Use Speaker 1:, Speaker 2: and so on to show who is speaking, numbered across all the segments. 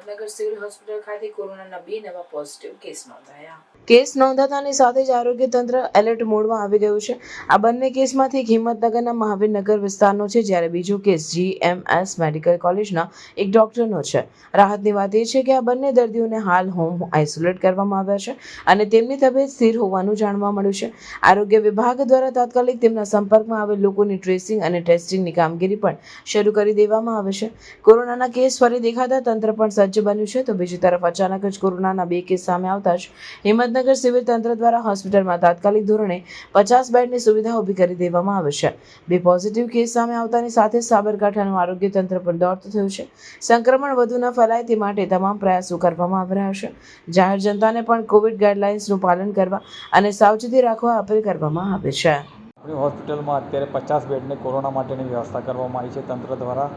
Speaker 1: Himmatnagar civil hospital ખાતે કોરોનાના બે નવા પોઝિટિવ કેસ નોંધાયા. કેસ નોંધાતાની સાથે જ આરોગ્ય તંત્ર એલર્ટ મોડમાં આવી ગયું છે. આ બંને કેસમાંથી એક હિંમતનગરના મહાવીરનગર વિસ્તારનો છે, જ્યારે બીજો કેસ જીએમએસ મેડિકલ કોલેજના એક ડોક્ટરનો છે. રાહતની વાત એ છે કે આ બંને દર્દીઓને હાલ હોમ આઇસોલેટ કરવામાં આવ્યા છે અને તેમની તબિયત સ્થિર હોવાનું જાણવા મળ્યું છે. આરોગ્ય વિભાગ દ્વારા તાત્કાલિક તેમના સંપર્કમાં આવેલ લોકોની ટ્રેસિંગ અને ટેસ્ટિંગની કામગીરી પણ શરૂ કરી દેવામાં આવે છે. કોરોનાના કેસ ફરી દેખાતા તંત્ર પણ સજ્જ બન્યું છે, તો બીજી તરફ અચાનક જ કોરોનાના બે કેસ સામે આવતા જ હિંમતનગર સિવિલ તંત્ર દ્વારા હોસ્પિટલમાં તાત્કાલિક ધોરણે પચાસ બેડની સુવિધા ઊભી કરી દેવામાં આવે છે. બે પોઝિટિવ કેસ સામે આવતાની સાથે સાબરકાંઠાનું આરોગ્ય તંત્ર પર દોડતું થયું છે. સંક્રમણ વધુ ન ફેલાય તે માટે તમામ પ્રયાસો કરવામાં આવી રહ્યા છે. જાહેર જનતાને પણ કોવિડ ગાઈડલાઇન્સનું પાલન કરવા અને સાવચેતી રાખવા અપીલ કરવામાં આવે છે.
Speaker 2: આપણી હોસ્પિટલમાં અત્યારે પચાસ બેડની કોરોના માટેની વ્યવસ્થા કરવામાં આવી છે તંત્ર દ્વારા.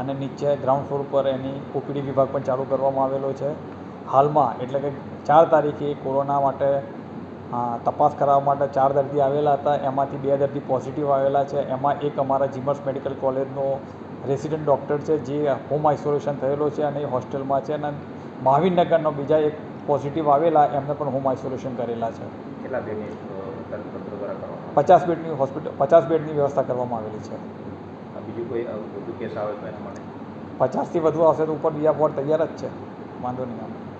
Speaker 2: અને નીચે ગ્રાઉન્ડ ફ્લોર પર એની ઓપીડી વિભાગ પણ ચાલુ કરવામાં આવેલો છે. હાલમાં એટલે કે ચાર તારીખે કોરોના માટે તપાસ કરાવવા માટે ચાર દર્દી આવેલા હતા. એમાંથી બે દર્દી પોઝિટિવ આવેલા છે. એમાં એક અમારા જીમર્સ મેડિકલ કોલેજનો રેસિડન્ટ ડૉક્ટર છે જે હોમ આઇસોલેશન થયેલો છે અને એ હોસ્ટેલમાં છે. અને મહાવીરનગરનો બીજા એક પોઝિટિવ આવેલા એમને પણ હોમ આઇસોલેશન કરેલા છે.
Speaker 3: કેટલા બેડની
Speaker 2: પચાસ બેડની હોસ્પિટલ પચાસ બેડની વ્યવસ્થા કરવામાં આવેલી છે.
Speaker 3: બીજું કોઈ વધુ કેસ આવે તો એના માટે.
Speaker 2: પચાસથી વધુ આવશે તો ઉપર બીજા વોર્ડ તૈયાર જ છે. વાંધો નહીં આવે